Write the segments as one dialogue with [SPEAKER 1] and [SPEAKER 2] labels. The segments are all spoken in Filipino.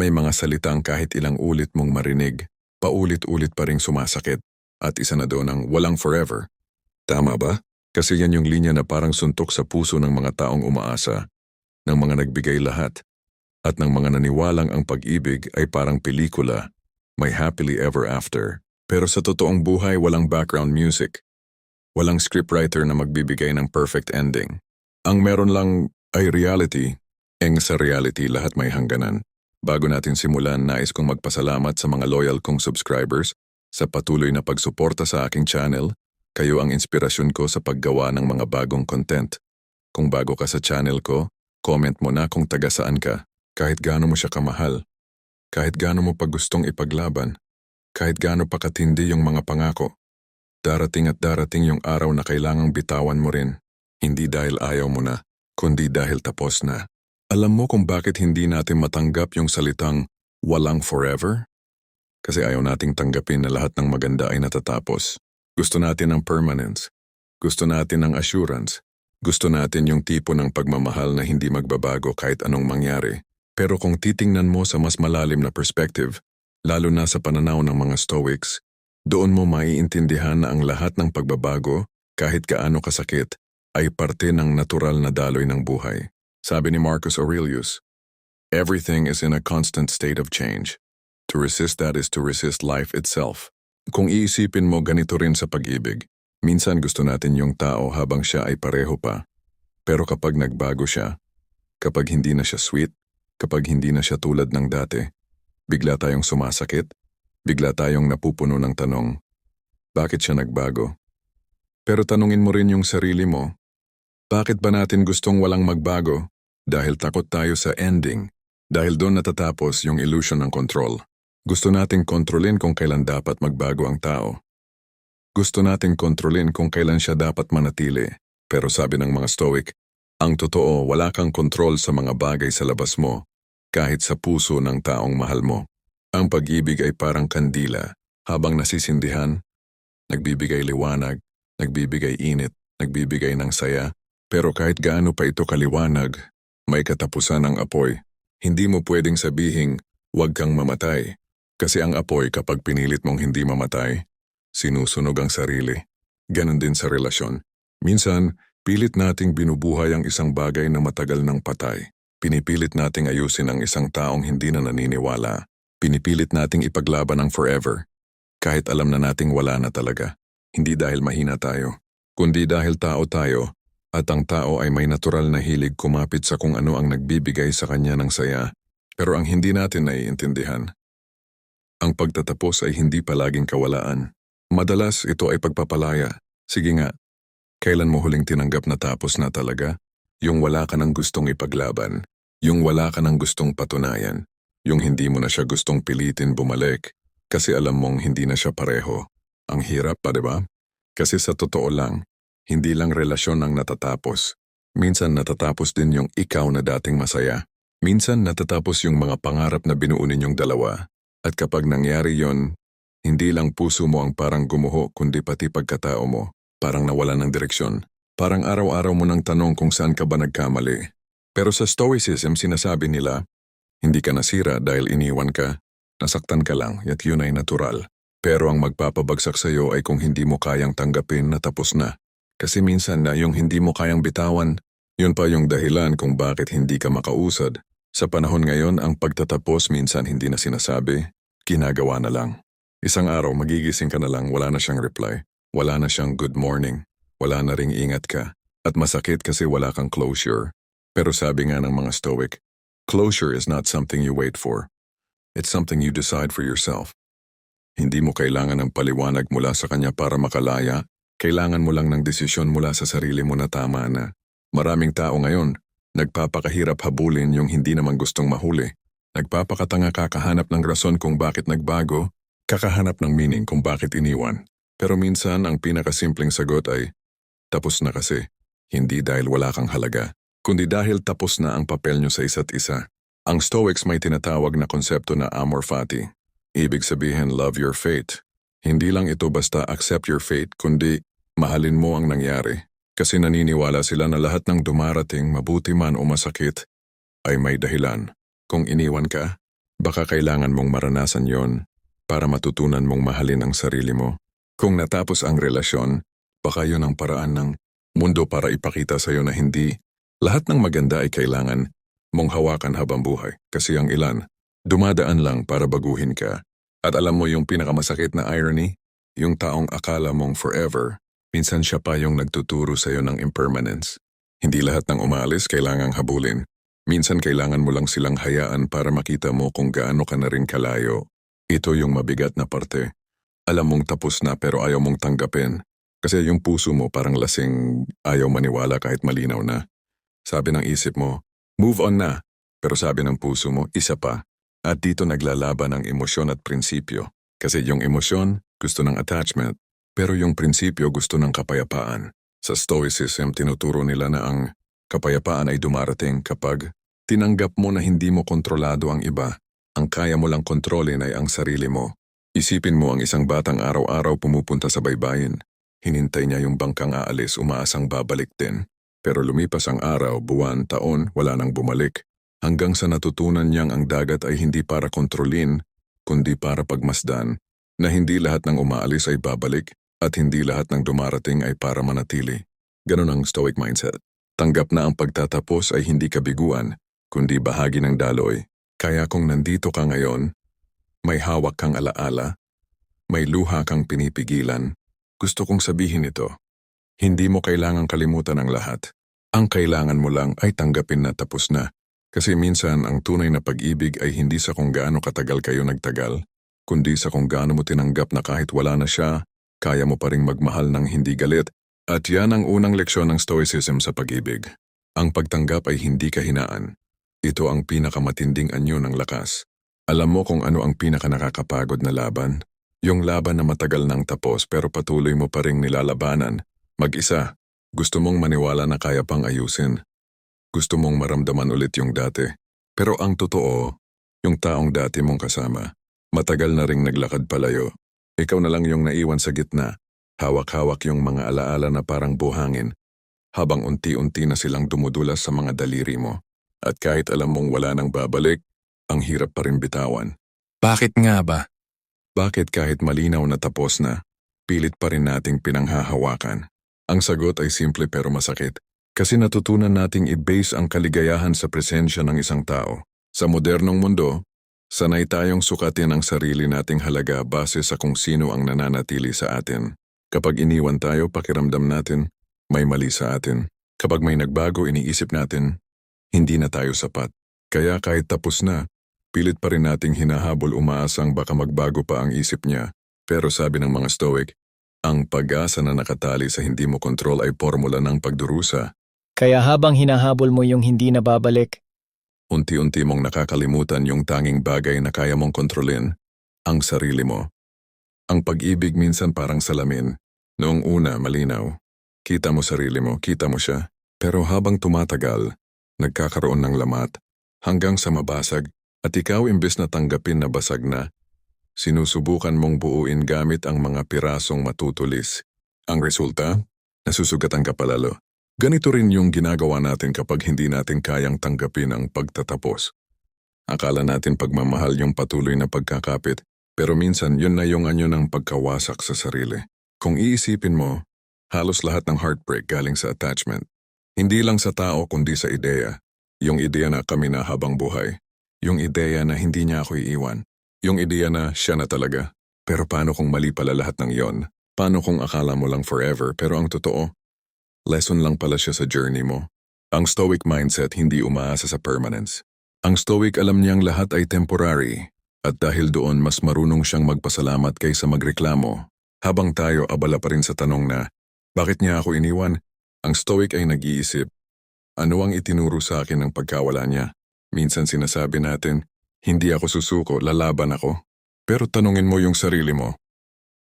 [SPEAKER 1] May mga salitang kahit ilang ulit mong marinig, paulit-ulit pa ring sumasakit. At isa na doon ang walang forever. Tama ba? Kasi yan yung linya na parang suntok sa puso ng mga taong umaasa, ng mga nagbigay lahat, at ng mga naniwalang ang pag-ibig ay parang pelikula, may happily ever after. Pero sa totoong buhay walang background music. Walang scriptwriter na magbibigay ng perfect ending. Ang meron lang ay reality, eng sa reality lahat may hangganan. Bago natin simulan, nais kong magpasalamat sa mga loyal kong subscribers sa patuloy na pagsuporta sa aking channel. Kayo ang inspirasyon ko sa paggawa ng mga bagong content. Kung bago ka sa channel ko, comment mo na kung taga saan ka, kahit gaano mo siya kamahal, kahit gaano mo pa gustong ipaglaban, kahit gaano pa katindi yung mga pangako. Darating at darating yung araw na kailangang bitawan mo rin, hindi dahil ayaw mo na, kundi dahil tapos na. Alam mo kung bakit hindi natin matanggap yung salitang walang forever? Kasi ayaw nating tanggapin na lahat ng maganda ay natatapos. Gusto natin ng permanence. Gusto natin ng assurance. Gusto natin yung tipo ng pagmamahal na hindi magbabago kahit anong mangyari. Pero kung titingnan mo sa mas malalim na perspective, lalo na sa pananaw ng mga Stoics, doon mo maiintindihan na ang lahat ng pagbabago, kahit kaano kasakit, ay parte ng natural na daloy ng buhay. Sabi ni Marcus Aurelius, Everything is in a constant state of change. To resist that is to resist life itself. Kung iisipin mo ganito rin sa pag-ibig, minsan gusto natin yung tao habang siya ay pareho pa. Pero kapag nagbago siya, kapag hindi na siya sweet, kapag hindi na siya tulad ng dati, bigla tayong sumasakit, bigla tayong napupuno ng tanong, bakit siya nagbago? Pero tanungin mo rin yung sarili mo, bakit ba natin gustong walang magbago? Dahil takot tayo sa ending. Dahil doon natatapos yung illusion ng control. Gusto nating kontrolin kung kailan dapat magbago ang tao. Gusto nating kontrolin kung kailan siya dapat manatili. Pero sabi ng mga Stoic, ang totoo wala kang kontrol sa mga bagay sa labas mo, kahit sa puso ng taong mahal mo. Ang pag-ibig ay parang kandila, habang nasisindihan, nagbibigay liwanag, nagbibigay init, nagbibigay ng saya, pero kahit gaano pa ito kaliwanag, may katapusan ang apoy. Hindi mo pwedeng sabihing, huwag kang mamatay. Kasi ang apoy kapag pinilit mong hindi mamatay, sinusunog ang sarili. Ganon din sa relasyon. Minsan, pilit nating binubuhay ang isang bagay na matagal ng patay. Pinipilit nating ayusin ang isang taong hindi na naniniwala. Pinipilit nating ipaglaban ang forever. Kahit alam na nating wala na talaga. Hindi dahil mahina tayo, kundi dahil tao tayo at ang tao ay may natural na hilig kumapit sa kung ano ang nagbibigay sa kanya ng saya, pero ang hindi natin naiintindihan. Ang pagtatapos ay hindi palaging kawalaan. Madalas ito ay pagpapalaya. Sige nga, kailan mo huling tinanggap na tapos na talaga? Yung wala ka ng gustong ipaglaban, yung wala ka ng gustong patunayan, yung hindi mo na siya gustong pilitin bumalik, kasi alam mong hindi na siya pareho. Ang hirap pa, di ba? Kasi sa totoo lang, hindi lang relasyon ang natatapos. Minsan natatapos din yung ikaw na dating masaya. Minsan natatapos yung mga pangarap na binuo ninyong dalawa. At kapag nangyari yon, hindi lang puso mo ang parang gumuho kundi pati pagkatao mo. Parang nawala ng direksyon. Parang araw-araw mo nang tanong kung saan ka ba nagkamali. Pero sa Stoicism sinasabi nila, hindi ka nasira dahil iniwan ka. Nasaktan ka lang, yat yun ay natural. Pero ang magpapabagsak sa iyo ay kung hindi mo kayang tanggapin na tapos na. Kasi minsan na yung hindi mo kayang bitawan, yun pa yung dahilan kung bakit hindi ka makausad. Sa panahon ngayon, ang pagtatapos minsan hindi na sinasabi, ginagawa na lang. Isang araw magigising ka na lang, wala na siyang reply. Wala na siyang good morning. Wala na ring ingat ka. At masakit kasi wala kang closure. Pero sabi nga ng mga stoic, closure is not something you wait for. It's something you decide for yourself. Hindi mo kailangan ng paliwanag mula sa kanya para makalaya kailangan mo lang ng desisyon mula sa sarili mo na tama na. Maraming tao ngayon, nagpapakahirap habulin yung hindi naman gustong mahuli. Nagpapakatanga kakahanap ng rason kung bakit nagbago, kakahanap ng meaning kung bakit iniwan. Pero minsan ang pinakasimpleng sagot ay, tapos na kasi, hindi dahil wala kang halaga, kundi dahil tapos na ang papel nyo sa isa't isa. Ang Stoics may tinatawag na konsepto na amor fati. Ibig sabihin love your fate. Hindi lang ito basta accept your fate, kundi Mahalin mo ang nangyari kasi naniniwala sila na lahat ng dumarating mabuti man o masakit ay may dahilan. Kung iniwan ka, Baka kailangan mong maranasan yon para matutunan mong mahalin ang sarili mo. Kung natapos ang relasyon, baka yon ang paraan ng mundo para ipakita sa'yo na hindi lahat ng maganda ay kailangan mong hawakan habang buhay. Kasi ang ilan, dumadaan lang para baguhin ka. At alam mo yung pinakamasakit na irony? Yung taong akala mong forever, minsan siya pa yung nagtuturo sa'yo ng impermanence. Hindi lahat ng umalis kailangang habulin. Minsan kailangan mo lang silang hayaan para makita mo kung gaano ka na rin kalayo. Ito yung mabigat na parte. Alam mong tapos na pero ayaw mong tanggapin. Kasi yung puso mo parang lasing ayaw maniwala kahit malinaw na. Sabi ng isip mo, move on na. Pero sabi ng puso mo, isa pa. At dito naglalaban ang emosyon at prinsipyo. Kasi yung emosyon gusto ng attachment, pero yung prinsipyo gusto ng kapayapaan. Sa Stoicism, tinuturo nila na ang kapayapaan ay dumarating kapag tinanggap mo na hindi mo kontrolado ang iba. Ang kaya mo lang kontrolin ay ang sarili mo. Isipin mo ang isang batang araw-araw pumupunta sa baybayin. Hinintay niya yung bangkang aalis umaasang babalik din. Pero lumipas ang araw, buwan, taon, wala nang bumalik. Hanggang sa natutunan niyang ang dagat ay hindi para kontrolin, kundi para pagmasdan, na hindi lahat ng umaalis ay babalik at hindi lahat ng dumarating ay para manatili. Ganon ang stoic mindset. Tanggap na ang pagtatapos ay hindi kabiguan, kundi bahagi ng daloy. Kaya kung nandito ka ngayon, may hawak kang alaala, may luha kang pinipigilan, gusto kong sabihin ito. Hindi mo kailangang kalimutan ang lahat. Ang kailangan mo lang ay tanggapin na tapos na. Kasi minsan ang tunay na pag-ibig ay hindi sa kung gaano katagal kayo nagtagal, kundi sa kung gaano mo tinanggap na kahit wala na siya, kaya mo pa ring magmahal ng hindi galit. At yan ang unang leksyon ng Stoicism sa pag-ibig. Ang pagtanggap ay hindi kahinaan. Ito ang pinakamatinding anyo ng lakas. Alam mo kung ano ang pinakanakakapagod na laban? Yung laban na matagal nang tapos pero patuloy mo pa ring nilalabanan. Mag-isa, gusto mong maniwala na kaya pang ayusin. Gusto mong maramdaman ulit yung dati. Pero ang totoo, yung taong dati mong kasama, matagal na ring naglakad palayo. Ikaw na lang yung naiwan sa gitna, hawak-hawak yung mga alaala na parang buhangin, habang unti-unti na silang dumudulas sa mga daliri mo. At kahit alam mong wala nang babalik, ang hirap pa rin bitawan.
[SPEAKER 2] Bakit nga ba?
[SPEAKER 1] Bakit kahit malinaw na tapos na, pilit pa rin nating pinanghahawakan? Ang sagot ay simple pero masakit. Kasi natutunan nating i-base ang kaligayahan sa presensya ng isang tao. Sa modernong mundo, sanay tayong sukatin ang sarili nating halaga base sa kung sino ang nananatili sa atin. Kapag iniwan tayo, pakiramdam natin, may mali sa atin. Kapag may nagbago, iniisip natin, hindi na tayo sapat. Kaya kahit tapos na, pilit pa rin nating hinahabol umaasang baka magbago pa ang isip niya. Pero sabi ng mga Stoic, ang pag-asa na nakatali sa hindi mo kontrol ay formula ng pagdurusa.
[SPEAKER 2] Kaya habang hinahabol mo yung hindi na babalik,
[SPEAKER 1] Unti-unti mong nakakalimutan yung tanging bagay na kaya mong kontrolin, ang sarili mo. Ang pag-ibig minsan parang salamin. Noong una, malinaw. Kita mo sarili mo, kita mo siya. Pero habang tumatagal, nagkakaroon ng lamat, hanggang sa mabasag, at ikaw imbes na tanggapin na basag na, sinusubukan mong buuin gamit ang mga pirasong matutulis. Ang resulta, nasusugatan ka palalo. Ganito rin yung ginagawa natin kapag hindi natin kayang tanggapin ang pagtatapos. Akala natin pagmamahal yung patuloy na pagkakapit, pero minsan yun na yung anyo ng pagkawasak sa sarili. Kung iisipin mo, halos lahat ng heartbreak galing sa attachment. Hindi lang sa tao kundi sa ideya. Yung ideya na kami na habang buhay. Yung ideya na hindi niya ako iiwan. Yung ideya na siya na talaga. Pero paano kung mali pala lahat ng yon? Paano kung akala mo lang forever pero ang totoo, lesson lang pala siya sa journey mo. Ang stoic mindset hindi umaasa sa permanence. Ang stoic alam niyang lahat ay temporary at dahil doon mas marunong siyang magpasalamat kaysa magreklamo. Habang tayo abala pa rin sa tanong na, bakit niya ako iniwan? Ang stoic ay nag-iisip, ano ang itinuro sa akin ng pagkawala niya? Minsan sinasabi natin, hindi ako susuko, lalaban ako. Pero tanungin mo yung sarili mo,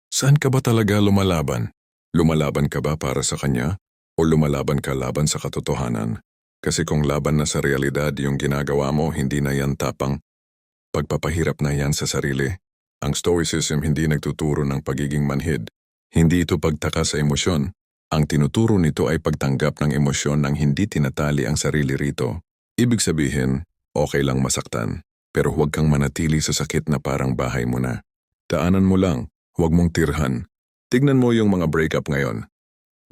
[SPEAKER 1] saan ka ba talaga lumalaban? Lumalaban ka ba para sa kanya? O lumalaban ka laban sa katotohanan? Kasi kung laban na sa realidad yung ginagawa mo, hindi na yan tapang. Pagpapahirap na yan sa sarili. Ang Stoicism hindi nagtuturo ng pagiging manhid. Hindi ito pagtaka sa emosyon. Ang tinuturo nito ay pagtanggap ng emosyon nang hindi tinatali ang sarili rito. Ibig sabihin, okay lang masaktan. pero huwag kang manatili sa sakit na parang bahay mo na. Daanan mo lang, huwag mong tirhan. Tignan mo yung mga breakup ngayon.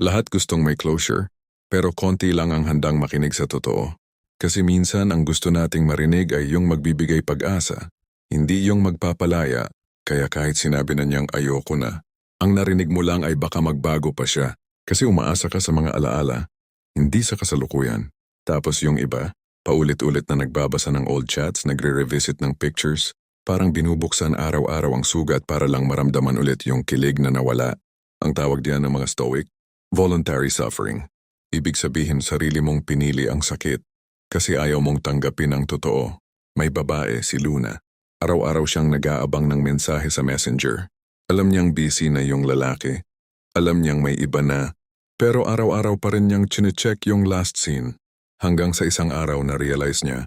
[SPEAKER 1] Lahat gustong may closure, pero konti lang ang handang makinig sa totoo. Kasi minsan ang gusto nating marinig ay yung magbibigay pag-asa, hindi yung magpapalaya, kaya kahit sinabi na niyang ayoko na, ang narinig mo lang ay baka magbago pa siya kasi umaasa ka sa mga alaala, hindi sa kasalukuyan. Tapos yung iba, paulit-ulit na nagbabasa ng old chats, nagre-revisit ng pictures, parang binubuksan araw-araw ang sugat para lang maramdaman ulit yung kilig na nawala. Ang tawag diyan ng mga stoic, voluntary suffering. Ibig sabihin sarili mong pinili ang sakit kasi ayaw mong tanggapin ang totoo. May babae, si Luna. Araw-araw siyang nag-aabang ng mensahe sa messenger. Alam niyang busy na yung lalaki. Alam niyang may iba na. Pero araw-araw pa rin niyang chinecheck yung last scene. Hanggang sa isang araw na realize niya.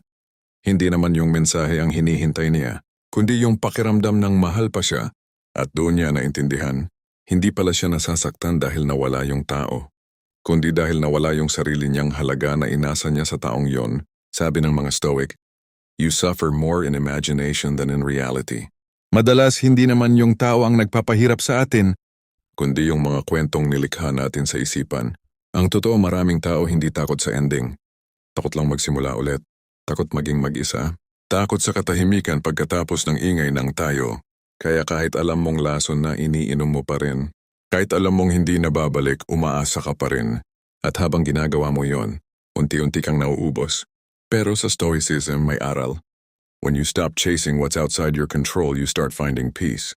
[SPEAKER 1] Hindi naman yung mensahe ang hinihintay niya, kundi yung pakiramdam ng mahal pa siya. At doon niya naintindihan, hindi pala siya nasasaktan dahil nawala yung tao. Kundi dahil nawala yung sarili niyang halaga na inasa niya sa taong yon, sabi ng mga stoic, You suffer more in imagination than in reality. Madalas hindi naman yung tao ang nagpapahirap sa atin, kundi yung mga kwentong nilikha natin sa isipan. Ang totoo maraming tao hindi takot sa ending. Takot lang magsimula ulit. Takot maging mag-isa. Takot sa katahimikan pagkatapos ng ingay ng tayo. Kaya kahit alam mong lason na iniinom mo pa rin, kahit alam mong hindi nababalik, umaasa ka pa rin. At habang ginagawa mo yon, unti-unti kang nauubos. Pero sa Stoicism may aral. When you stop chasing what's outside your control, you start finding peace.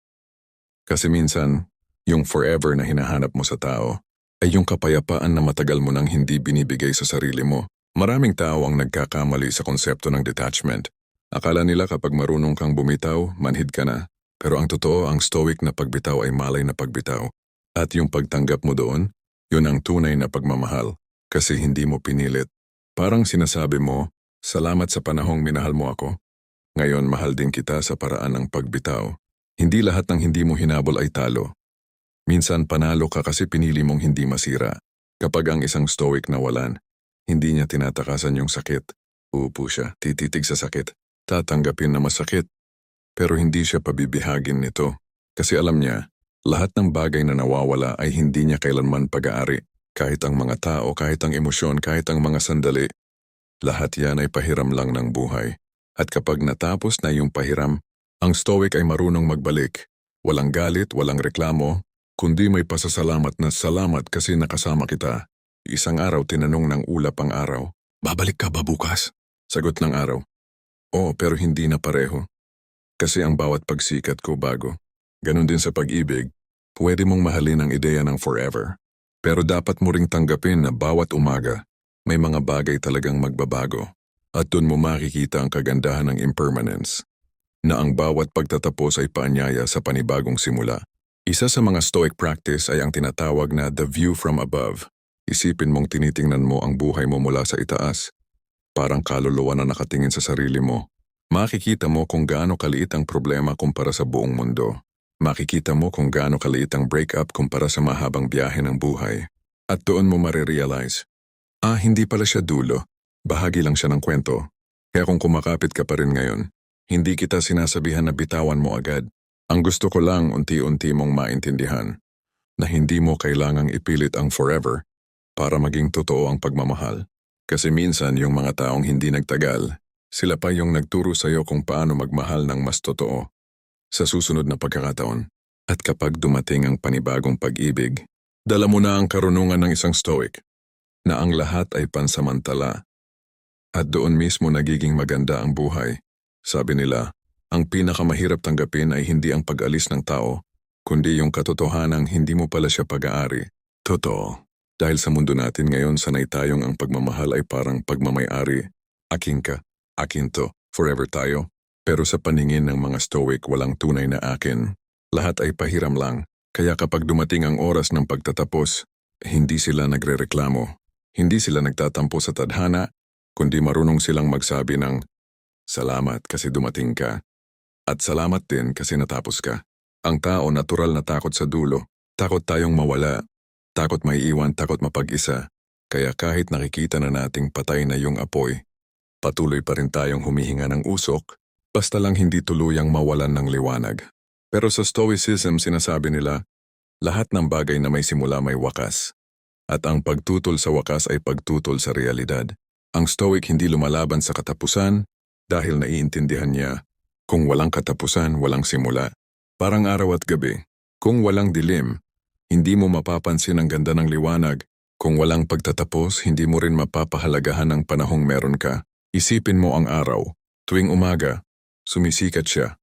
[SPEAKER 1] Kasi minsan, yung forever na hinahanap mo sa tao, ay yung kapayapaan na matagal mo nang hindi binibigay sa sarili mo. Maraming tao ang nagkakamali sa konsepto ng detachment. Akala nila kapag marunong kang bumitaw, manhid ka na. Pero ang totoo, ang stoic na pagbitaw ay malay na pagbitaw. At yung pagtanggap mo doon, yun ang tunay na pagmamahal. Kasi hindi mo pinilit. Parang sinasabi mo, salamat sa panahong minahal mo ako. Ngayon mahal din kita sa paraan ng pagbitaw. Hindi lahat ng hindi mo hinabol ay talo. Minsan panalo ka kasi pinili mong hindi masira. Kapag ang isang stoic nawalan, hindi niya tinatakasan yung sakit. Uupo siya, tititig sa sakit. Tatanggapin na masakit. Pero hindi siya pabibihagin nito. Kasi alam niya, lahat ng bagay na nawawala ay hindi niya kailanman pag-aari. Kahit ang mga tao, kahit ang emosyon, kahit ang mga sandali. Lahat yan ay pahiram lang ng buhay. At kapag natapos na yung pahiram, ang stoic ay marunong magbalik. Walang galit, walang reklamo, kundi may pasasalamat na salamat kasi nakasama kita. Isang araw tinanong ng ulap ang araw, Babalik ka ba bukas? Sagot ng araw, Oo pero hindi na pareho. Kasi ang bawat pagsikat ko bago. Ganon din sa pag-ibig, pwede mong mahalin ang ideya ng forever. Pero dapat mo ring tanggapin na bawat umaga, may mga bagay talagang magbabago. At doon mo makikita ang kagandahan ng impermanence. Na ang bawat pagtatapos ay paanyaya sa panibagong simula. Isa sa mga stoic practice ay ang tinatawag na the view from above. Isipin mong tinitingnan mo ang buhay mo mula sa itaas. Parang kaluluwa na nakatingin sa sarili mo. Makikita mo kung gaano kaliit ang problema kumpara sa buong mundo. Makikita mo kung gaano kaliit ang breakup kumpara sa mahabang biyahe ng buhay. At doon mo marirealize, ah hindi pala siya dulo. Bahagi lang siya ng kwento. Kaya kung kumakapit ka pa rin ngayon, hindi kita sinasabihan na bitawan mo agad. Ang gusto ko lang unti-unti mong maintindihan na hindi mo kailangang ipilit ang forever para maging totoo ang pagmamahal. Kasi minsan yung mga taong hindi nagtagal, sila pa yung nagturo sa'yo kung paano magmahal ng mas totoo. Sa susunod na pagkakataon, at kapag dumating ang panibagong pag-ibig, dala mo na ang karunungan ng isang stoic, na ang lahat ay pansamantala. At doon mismo nagiging maganda ang buhay. Sabi nila, ang pinakamahirap tanggapin ay hindi ang pag-alis ng tao, kundi yung katotohanang hindi mo pala siya pag-aari. Totoo. Dahil sa mundo natin ngayon, sanay tayong ang pagmamahal ay parang pagmamayari. Akin ka, akin to, forever tayo. Pero sa paningin ng mga stoic, walang tunay na akin. Lahat ay pahiram lang. Kaya kapag dumating ang oras ng pagtatapos, hindi sila nagrereklamo. Hindi sila nagtatampo sa tadhana, kundi marunong silang magsabi ng, Salamat kasi dumating ka. At salamat din kasi natapos ka. Ang tao natural na takot sa dulo. Takot tayong mawala. Takot maiiwan, takot mapag-isa. Kaya kahit nakikita na nating patay na yung apoy, patuloy pa rin tayong humihinga ng usok Basta lang hindi tuluyang mawalan ng liwanag. Pero sa Stoicism sinasabi nila, lahat ng bagay na may simula may wakas. At ang pagtutol sa wakas ay pagtutol sa realidad. Ang Stoic hindi lumalaban sa katapusan dahil naiintindihan niya, kung walang katapusan, walang simula. Parang araw at gabi. Kung walang dilim, hindi mo mapapansin ang ganda ng liwanag. Kung walang pagtatapos, hindi mo rin mapapahalagahan ang panahong meron ka. Isipin mo ang araw. Tuwing umaga, sumisikat siya.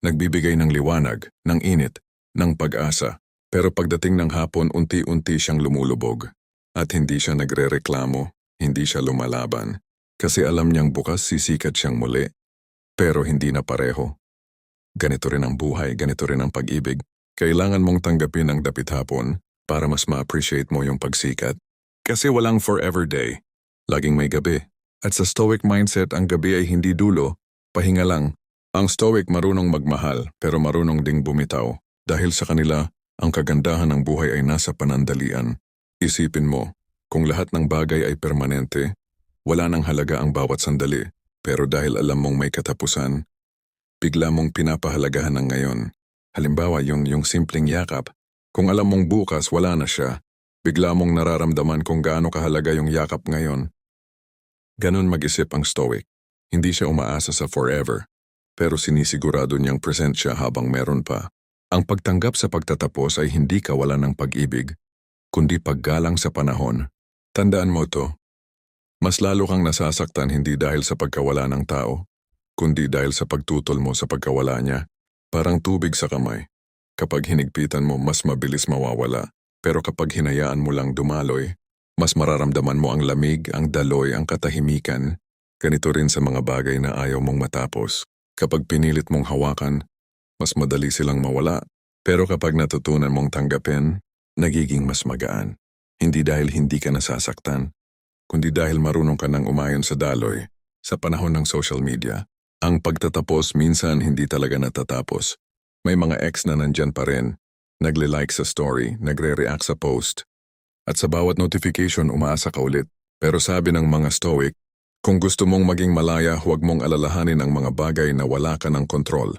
[SPEAKER 1] Nagbibigay ng liwanag, ng init, ng pag-asa. Pero pagdating ng hapon, unti-unti siyang lumulubog. At hindi siya nagre-reklamo, hindi siya lumalaban. Kasi alam niyang bukas sisikat siyang muli. Pero hindi na pareho. Ganito rin ang buhay, ganito rin ang pag-ibig. Kailangan mong tanggapin ang dapit hapon para mas ma-appreciate mo yung pagsikat. Kasi walang forever day. Laging may gabi. At sa stoic mindset, ang gabi ay hindi dulo, pahinga lang. Ang stoic marunong magmahal pero marunong ding bumitaw. Dahil sa kanila, ang kagandahan ng buhay ay nasa panandalian. Isipin mo, kung lahat ng bagay ay permanente, wala nang halaga ang bawat sandali. Pero dahil alam mong may katapusan, bigla mong pinapahalagahan ng ngayon. Halimbawa yung, yung simpleng yakap. Kung alam mong bukas wala na siya, bigla mong nararamdaman kung gaano kahalaga yung yakap ngayon. Ganon mag-isip ang stoic. Hindi siya umaasa sa forever, pero sinisigurado niyang present siya habang meron pa. Ang pagtanggap sa pagtatapos ay hindi kawalan ng pag-ibig, kundi paggalang sa panahon. Tandaan mo to. Mas lalo kang nasasaktan hindi dahil sa pagkawala ng tao, kundi dahil sa pagtutol mo sa pagkawala niya. Parang tubig sa kamay. Kapag hinigpitan mo, mas mabilis mawawala. Pero kapag hinayaan mo lang dumaloy, mas mararamdaman mo ang lamig, ang daloy, ang katahimikan. Ganito rin sa mga bagay na ayaw mong matapos. Kapag pinilit mong hawakan, mas madali silang mawala. Pero kapag natutunan mong tanggapin, nagiging mas magaan. Hindi dahil hindi ka nasasaktan, kundi dahil marunong ka nang umayon sa daloy sa panahon ng social media. Ang pagtatapos minsan hindi talaga natatapos. May mga ex na nandyan pa rin, nagle-like sa story, nagre-react sa post. At sa bawat notification umaasa ka ulit. Pero sabi ng mga stoic, kung gusto mong maging malaya, huwag mong alalahanin ang mga bagay na wala ka ng kontrol.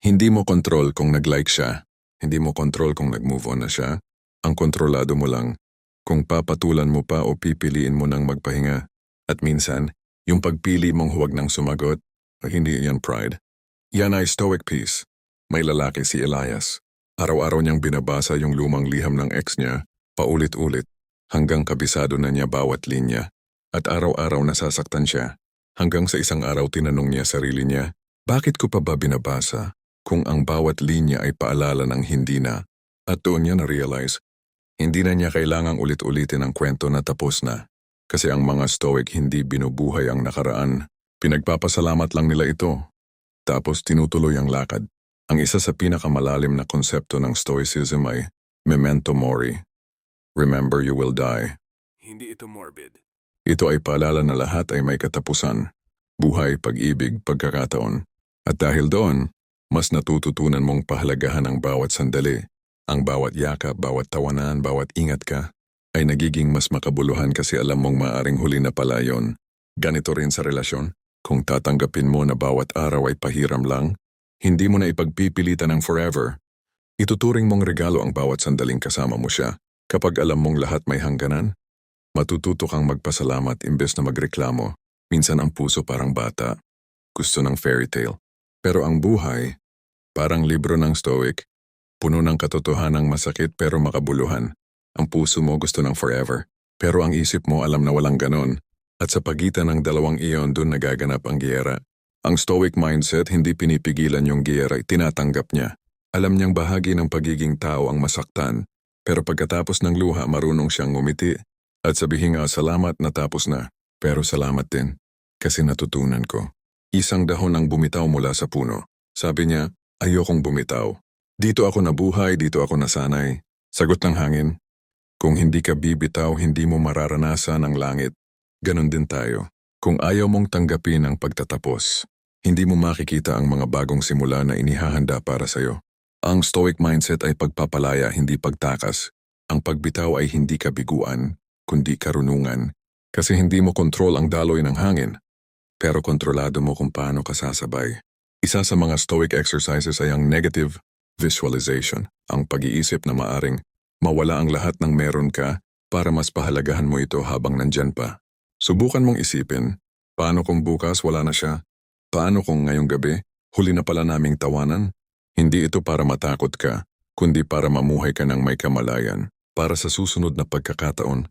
[SPEAKER 1] Hindi mo kontrol kung nag-like siya. Hindi mo kontrol kung nag-move on na siya. Ang kontrolado mo lang kung papatulan mo pa o pipiliin mo ng magpahinga. At minsan, yung pagpili mong huwag nang sumagot, hindi yan pride. Yan ay stoic peace. May lalaki si Elias. Araw-araw niyang binabasa yung lumang liham ng ex niya, paulit-ulit, hanggang kabisado na niya bawat linya. At araw-araw nasasaktan siya. Hanggang sa isang araw tinanong niya sarili niya, bakit ko pa ba binabasa kung ang bawat linya ay paalala ng hindi na? At doon niya na-realize, hindi na niya kailangang ulit-ulitin ang kwento na tapos na. Kasi ang mga stoic hindi binubuhay ang nakaraan. Pinagpapasalamat lang nila ito. Tapos tinutuloy ang lakad. Ang isa sa pinakamalalim na konsepto ng stoicism ay memento mori. Remember you will die.
[SPEAKER 3] Hindi ito morbid.
[SPEAKER 1] Ito ay paalala na lahat ay may katapusan. Buhay, pag-ibig, pagkakataon. At dahil doon, mas natututunan mong pahalagahan ang bawat sandali. Ang bawat yakap, bawat tawanan, bawat ingat ka, ay nagiging mas makabuluhan kasi alam mong maaring huli na pala yon. Ganito rin sa relasyon. Kung tatanggapin mo na bawat araw ay pahiram lang, hindi mo na ipagpipilitan ng forever. Ituturing mong regalo ang bawat sandaling kasama mo siya. Kapag alam mong lahat may hangganan, matututo kang magpasalamat imbes na magreklamo. Minsan ang puso parang bata. Gusto ng fairy tale. Pero ang buhay, parang libro ng stoic, puno ng katotohanang masakit pero makabuluhan. Ang puso mo gusto ng forever, pero ang isip mo alam na walang ganon. At sa pagitan ng dalawang iyon doon nagaganap ang giyera. Ang stoic mindset hindi pinipigilan yung giyera, tinatanggap niya. Alam niyang bahagi ng pagiging tao ang masaktan, pero pagkatapos ng luha marunong siyang ngumiti at sabihin nga salamat natapos na. Pero salamat din, kasi natutunan ko. Isang dahon ang bumitaw mula sa puno. Sabi niya, ayokong bumitaw. Dito ako nabuhay, dito ako nasanay. Sagot ng hangin. Kung hindi ka bibitaw, hindi mo mararanasan ang langit. Ganon din tayo. Kung ayaw mong tanggapin ang pagtatapos, hindi mo makikita ang mga bagong simula na inihahanda para sa'yo. Ang stoic mindset ay pagpapalaya, hindi pagtakas. Ang pagbitaw ay hindi kabiguan, kundi karunungan. Kasi hindi mo kontrol ang daloy ng hangin, pero kontrolado mo kung paano ka sasabay. Isa sa mga stoic exercises ay ang negative visualization, ang pag-iisip na maaring mawala ang lahat ng meron ka para mas pahalagahan mo ito habang nandyan pa. Subukan mong isipin, paano kung bukas wala na siya? Paano kung ngayong gabi, huli na pala naming tawanan? Hindi ito para matakot ka, kundi para mamuhay ka ng may kamalayan. Para sa susunod na pagkakataon,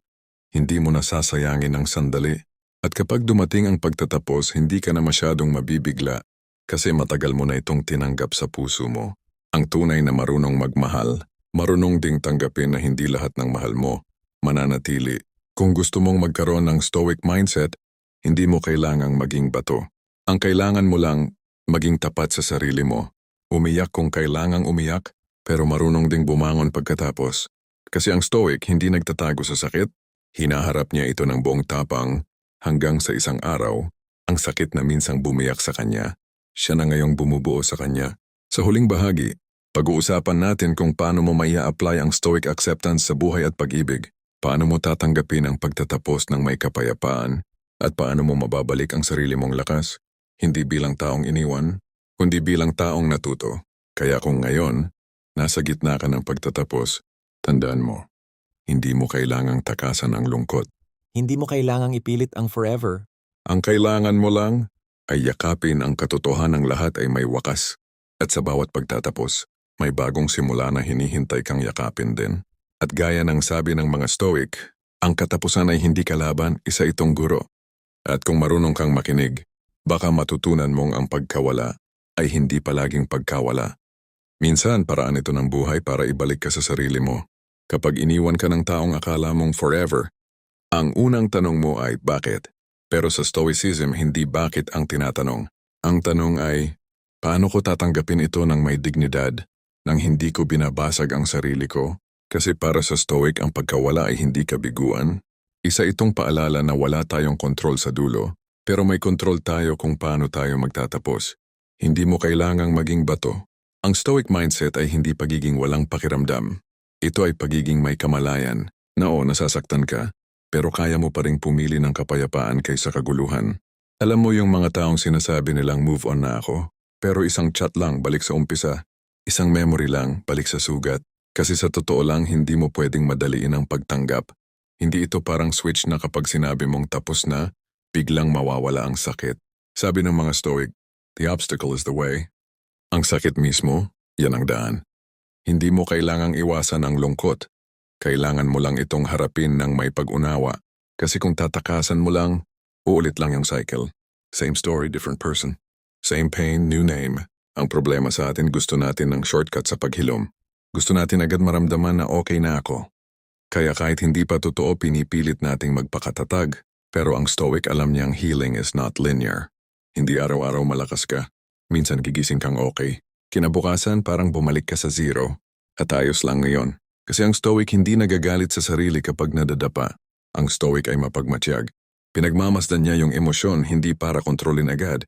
[SPEAKER 1] hindi mo nasasayangin ang sandali. At kapag dumating ang pagtatapos, hindi ka na masyadong mabibigla kasi matagal mo na itong tinanggap sa puso mo. Ang tunay na marunong magmahal, marunong ding tanggapin na hindi lahat ng mahal mo, mananatili. Kung gusto mong magkaroon ng stoic mindset, hindi mo kailangang maging bato. Ang kailangan mo lang, maging tapat sa sarili mo. Umiyak kung kailangang umiyak, pero marunong ding bumangon pagkatapos. Kasi ang stoic hindi nagtatago sa sakit, hinaharap niya ito ng buong tapang, hanggang sa isang araw, ang sakit na minsang bumiyak sa kanya, siya na ngayong bumubuo sa kanya. Sa huling bahagi, pag-uusapan natin kung paano mo maya apply ang stoic acceptance sa buhay at pag-ibig, paano mo tatanggapin ang pagtatapos ng may kapayapaan, at paano mo mababalik ang sarili mong lakas, hindi bilang taong iniwan, kundi bilang taong natuto. Kaya kung ngayon, nasa gitna ka ng pagtatapos, tandaan mo, hindi mo kailangang takasan ang lungkot.
[SPEAKER 3] Hindi mo kailangang ipilit ang forever.
[SPEAKER 1] Ang kailangan mo lang ay yakapin ang katotohanan ng lahat ay may wakas. At sa bawat pagtatapos, may bagong simula na hinihintay kang yakapin din. At gaya ng sabi ng mga Stoic, ang katapusan ay hindi kalaban, isa itong guro. At kung marunong kang makinig, baka matutunan mong ang pagkawala ay hindi palaging pagkawala. Minsan paraan ito ng buhay para ibalik ka sa sarili mo. Kapag iniwan ka ng taong akala mong forever, ang unang tanong mo ay bakit? Pero sa Stoicism, hindi bakit ang tinatanong. Ang tanong ay, paano ko tatanggapin ito ng may dignidad, nang hindi ko binabasag ang sarili ko? Kasi para sa Stoic, ang pagkawala ay hindi kabiguan. Isa itong paalala na wala tayong kontrol sa dulo, pero may kontrol tayo kung paano tayo magtatapos. Hindi mo kailangang maging bato. Ang Stoic mindset ay hindi pagiging walang pakiramdam. Ito ay pagiging may kamalayan, na o nasasaktan ka, pero kaya mo pa ring pumili ng kapayapaan kaysa kaguluhan. Alam mo yung mga taong sinasabi nilang move on na ako, pero isang chat lang balik sa umpisa, isang memory lang balik sa sugat. Kasi sa totoo lang hindi mo pwedeng madaliin ang pagtanggap. Hindi ito parang switch na kapag sinabi mong tapos na, biglang mawawala ang sakit. Sabi ng mga stoic, the obstacle is the way. Ang sakit mismo, yan ang daan. Hindi mo kailangang iwasan ang lungkot. Kailangan mo lang itong harapin ng may pag-unawa. Kasi kung tatakasan mo lang, uulit lang yung cycle. Same story, different person. Same pain, new name. Ang problema sa atin gusto natin ng shortcut sa paghilom. Gusto natin agad maramdaman na okay na ako. Kaya kahit hindi pa totoo pinipilit nating magpakatatag, pero ang stoic alam niyang healing is not linear. Hindi araw-araw malakas ka. Minsan gigising kang okay. Kinabukasan parang bumalik ka sa zero. At ayos lang ngayon. Kasi ang stoic hindi nagagalit sa sarili kapag nadadapa. Ang stoic ay mapagmatiyag. Pinagmamasdan niya yung emosyon hindi para kontrolin agad,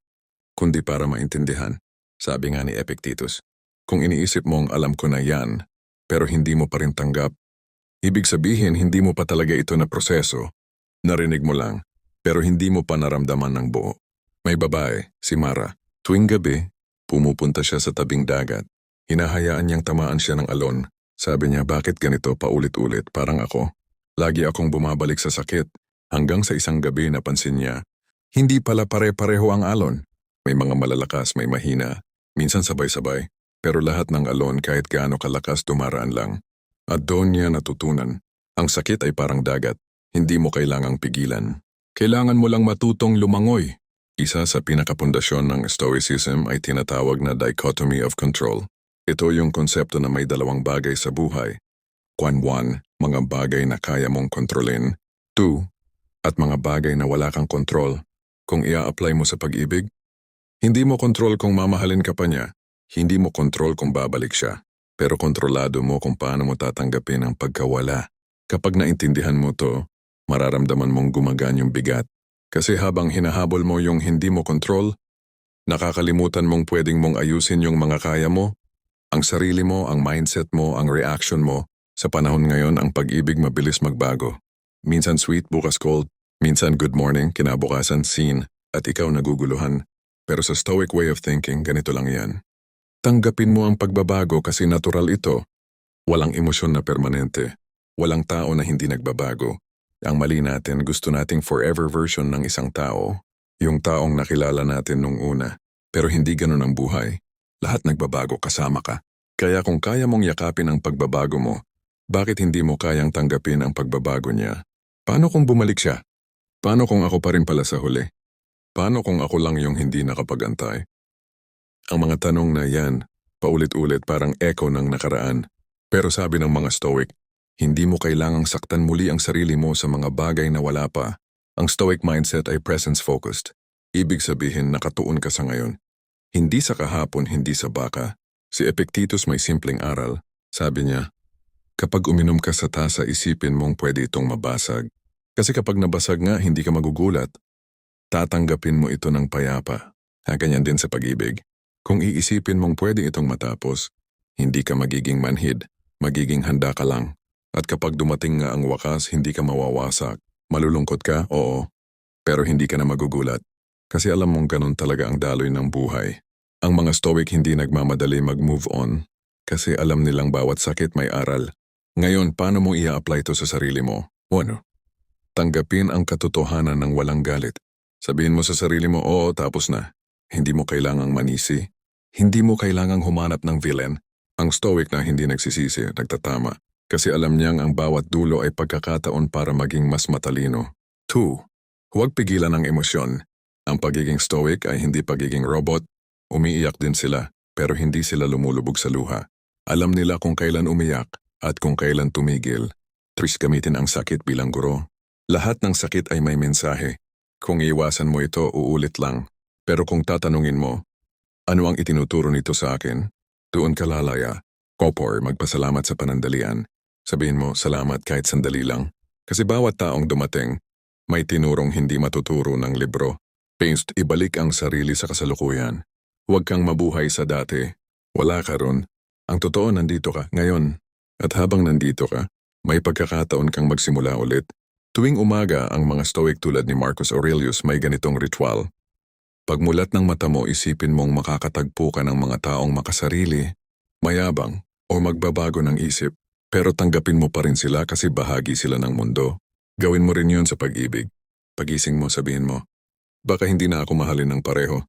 [SPEAKER 1] kundi para maintindihan. Sabi nga ni Epictetus, kung iniisip mong alam ko na yan, pero hindi mo pa rin tanggap, ibig sabihin hindi mo pa talaga ito na proseso. Narinig mo lang, pero hindi mo pa naramdaman ng buo. May babae, si Mara. Tuwing gabi, pumupunta siya sa tabing dagat. Hinahayaan niyang tamaan siya ng alon. Sabi niya, bakit ganito paulit-ulit parang ako? Lagi akong bumabalik sa sakit. Hanggang sa isang gabi napansin niya, hindi pala pare-pareho ang alon. May mga malalakas, may mahina. Minsan sabay-sabay. Pero lahat ng alon kahit gaano kalakas dumaraan lang. At doon niya natutunan. Ang sakit ay parang dagat. Hindi mo kailangang pigilan. Kailangan mo lang matutong lumangoy. Isa sa pinakapundasyon ng Stoicism ay tinatawag na dichotomy of control. Ito yung konsepto na may dalawang bagay sa buhay. Kwan one, mga bagay na kaya mong kontrolin. Two, at mga bagay na wala kang kontrol. Kung ia-apply mo sa pag-ibig, hindi mo kontrol kung mamahalin ka pa niya. Hindi mo kontrol kung babalik siya. Pero kontrolado mo kung paano mo tatanggapin ang pagkawala. Kapag naintindihan mo to, mararamdaman mong gumagaan yung bigat. Kasi habang hinahabol mo yung hindi mo kontrol, nakakalimutan mong pwedeng mong ayusin yung mga kaya mo, ang sarili mo, ang mindset mo, ang reaction mo. Sa panahon ngayon, ang pag-ibig mabilis magbago. Minsan sweet, bukas cold. Minsan good morning, kinabukasan scene, at ikaw naguguluhan. Pero sa stoic way of thinking, ganito lang yan. Tanggapin mo ang pagbabago kasi natural ito. Walang emosyon na permanente. Walang tao na hindi nagbabago. Ang mali natin, gusto nating forever version ng isang tao. Yung taong nakilala natin nung una. Pero hindi ganun ang buhay. Lahat nagbabago kasama ka. Kaya kung kaya mong yakapin ang pagbabago mo, bakit hindi mo kayang tanggapin ang pagbabago niya? Paano kung bumalik siya? Paano kung ako pa rin pala sa huli? Paano kung ako lang yung hindi nakapagantay? Ang mga tanong na yan, paulit-ulit parang echo ng nakaraan. Pero sabi ng mga stoic, hindi mo kailangang saktan muli ang sarili mo sa mga bagay na wala pa. Ang stoic mindset ay presence-focused. Ibig sabihin nakatuon ka sa ngayon. Hindi sa kahapon, hindi sa baka. Si Epictetus may simpleng aral. Sabi niya, kapag uminom ka sa tasa, isipin mong pwede itong mabasag. Kasi kapag nabasag nga, hindi ka magugulat. Tatanggapin mo ito ng payapa. Ha, ganyan din sa pag-ibig. Kung iisipin mong pwede itong matapos, hindi ka magiging manhid, magiging handa ka lang. At kapag dumating nga ang wakas, hindi ka mawawasak. Malulungkot ka? Oo. Pero hindi ka na magugulat. Kasi alam mong ganun talaga ang daloy ng buhay. Ang mga stoic hindi nagmamadali mag-move on kasi alam nilang bawat sakit may aral. Ngayon, paano mo i-apply ito sa sarili mo? O ano? Tanggapin ang katotohanan ng walang galit. Sabihin mo sa sarili mo, oo, tapos na. Hindi mo kailangang manisi. Hindi mo kailangang humanap ng villain. Ang stoic na hindi nagsisisi, nagtatama. Kasi alam niyang ang bawat dulo ay pagkakataon para maging mas matalino. 2. Huwag pigilan ang emosyon. Ang pagiging stoic ay hindi pagiging robot. Umiiyak din sila, pero hindi sila lumulubog sa luha. Alam nila kung kailan umiyak at kung kailan tumigil. Tris gamitin ang sakit bilang guro. Lahat ng sakit ay may mensahe. Kung iwasan mo ito, uulit lang. Pero kung tatanungin mo, ano ang itinuturo nito sa akin? Doon ka lalaya. Kopor, magpasalamat sa panandalian. Sabihin mo, salamat kahit sandali lang. Kasi bawat taong dumating, may tinurong hindi matuturo ng libro. Painst, ibalik ang sarili sa kasalukuyan. Huwag kang mabuhay sa dati. Wala ka ron. Ang totoo, nandito ka, ngayon. At habang nandito ka, may pagkakataon kang magsimula ulit. Tuwing umaga, ang mga stoic tulad ni Marcus Aurelius may ganitong ritual. Pagmulat ng mata mo, isipin mong makakatagpo ka ng mga taong makasarili, mayabang, o magbabago ng isip. Pero tanggapin mo pa rin sila kasi bahagi sila ng mundo. Gawin mo rin yun sa pag-ibig. Pagising mo, sabihin mo, baka hindi na ako mahalin ng pareho.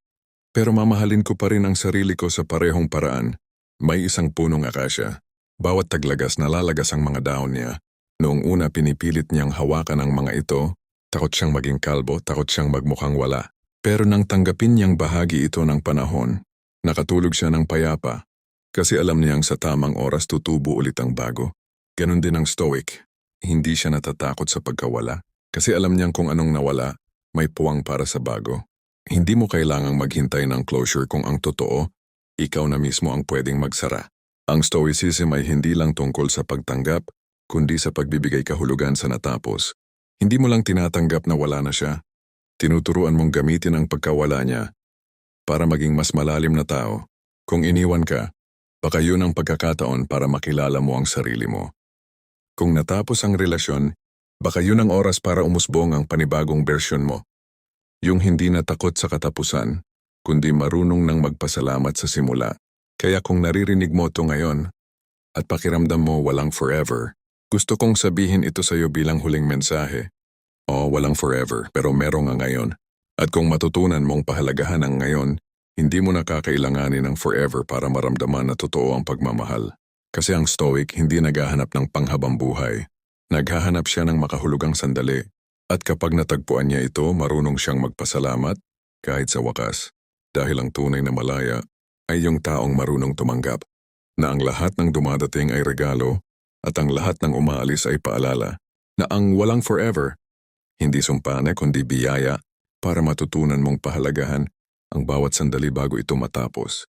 [SPEAKER 1] Pero mamahalin ko pa rin ang sarili ko sa parehong paraan. May isang punong akasya. Bawat taglagas nalalagas ang mga dahon niya. Noong una pinipilit niyang hawakan ang mga ito, takot siyang maging kalbo, takot siyang magmukhang wala. Pero nang tanggapin niyang bahagi ito ng panahon, nakatulog siya ng payapa. Kasi alam niyang sa tamang oras tutubo ulit ang bago. Ganon din ang stoic. Hindi siya natatakot sa pagkawala. Kasi alam niyang kung anong nawala, may puwang para sa bago. Hindi mo kailangang maghintay ng closure kung ang totoo, ikaw na mismo ang pwedeng magsara. Ang stoicism ay hindi lang tungkol sa pagtanggap, kundi sa pagbibigay kahulugan sa natapos. Hindi mo lang tinatanggap na wala na siya. Tinuturuan mong gamitin ang pagkawala niya para maging mas malalim na tao. Kung iniwan ka, baka yun ang pagkakataon para makilala mo ang sarili mo. Kung natapos ang relasyon, baka yun ang oras para umusbong ang panibagong bersyon mo. Yung hindi natakot sa katapusan, kundi marunong nang magpasalamat sa simula. Kaya kung naririnig mo ito ngayon, at pakiramdam mo walang forever, gusto kong sabihin ito sa iyo bilang huling mensahe. O walang forever, pero merong nga ngayon. At kung matutunan mong pahalagahan ang ngayon, hindi mo na kakailanganin ng forever para maramdaman na totoo ang pagmamahal. Kasi ang stoic hindi naghahanap ng panghabang buhay. Naghahanap siya ng makahulugang sandali. At kapag natagpuan niya ito, marunong siyang magpasalamat kahit sa wakas. Dahil ang tunay na malaya ay yung taong marunong tumanggap na ang lahat ng dumadating ay regalo at ang lahat ng umaalis ay paalala na ang walang forever, hindi sumpane kundi biyaya para matutunan mong pahalagahan ang bawat sandali bago ito matapos.